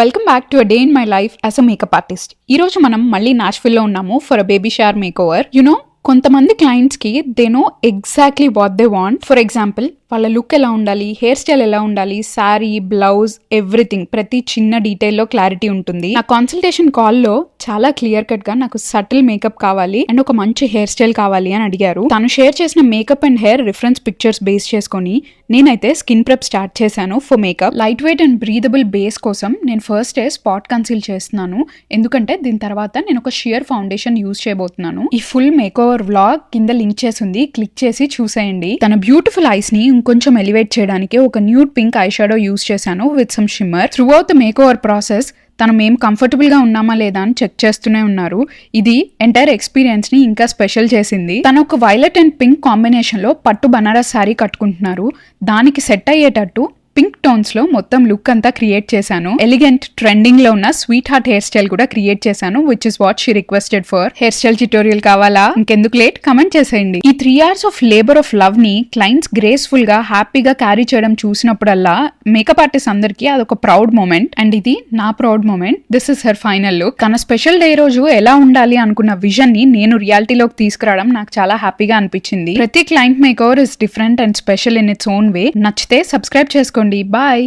Welcome back to a day in my life as a makeup artist ఈ రోజు మనం మళ్ళీ నాష్విల్లో ఉన్నాము for a baby shower makeover you know కొంతమంది క్లయింట్స్కి they know exactly what they want for example వాళ్ళ look ఎలా ఉండాలి హెయిర్ స్టైల్ ఎలా ఉండాలి శారీ బ్లౌజ్ ఎవ్రీథింగ్ ప్రతి చిన్న డీటెయిల్లో క్లారిటీ ఉంటుంది. నా కాన్సల్టేషన్ కాల్లో చాలా క్లియర్ కట్గా నాకు సటిల్ మేకప్ కావాలి అండ్ ఒక మంచి హెయిర్ స్టైల్ కావాలి అని అడిగారు. తను షేర్ చేసిన makeup and hair reference pictures base చేసుకొని నేనైతే స్కిన్ ప్రెప్ స్టార్ట్ చేశాను for makeup light weight and breathable base కోసం నేను ఫస్ట్ డే స్పాట్ కన్సీల్ చేస్తున్నాను. ఎందుకంటే దీని తర్వాత నేను ఒక షియర్ ఫౌండేషన్ యూజ్ చేయబోతున్నాను. ఈ ఫుల్ మేకప్ అవర్ వ్లాగ్ కింద లింక్ చేసి ఉంది క్లిక్ చేసి చూసేయండి. తన బ్యూటిఫుల్ ఐస్ని ఇంకొంచెం ఎలివేట్ చేయడానికి ఒక nude pink eye shadow use చేశాను with some shimmer throughout the makeover process తను మేము కంఫర్టబుల్గా ఉన్నామా లేదా అని చెక్ చేస్తూనే ఉన్నారు. ఇది ఎంటైర్ ఎక్స్పీరియన్స్ని ఇంకా స్పెషల్ చేసింది. తను ఒక వైలెట్ అండ్ పింక్ కాంబినేషన్లో పట్టు బనారస్ శారీ కట్టుకుంటున్నారు. దానికి సెట్ అయ్యేటట్టు పింక్ టోన్స్లో మొత్తం లుక్ అంతా క్రియేట్ చేశాను. ఎలిగెంట్ ట్రెండింగ్లో ఉన్న స్వీట్ హార్ట్ హెయిర్ స్టైల్ కూడా క్రియేట్ చేశాను which is what she requested for hairstyle tutorial కావాలా? ఇంకెందుకు లేట్ కమెంట్ చేసేయండి. ఈ three hours of labour of లవ్ని క్లయింట్స్ గ్రేస్ఫుల్గా హ్యాపీగా క్యారీ చేయడం చూసినప్పుడల్లా మేకప్ ఆర్టిస్ట్ అందరికి అదొక ప్రౌడ్ మూమెంట్ అండ్ ఇది నా proud moment this is her final look తన స్పెషల్ డే రోజు ఎలా ఉండాలి అనుకున్న విజన్ని నేను రియాలిటీలోకి తీసుకురావడం నాకు చాలా హ్యాపీగా అనిపించింది. ప్రతి client makeover is different and special in its own way నచ్చితే సబ్స్క్రైబ్ చేసుకోండి. చూడండి బాయ్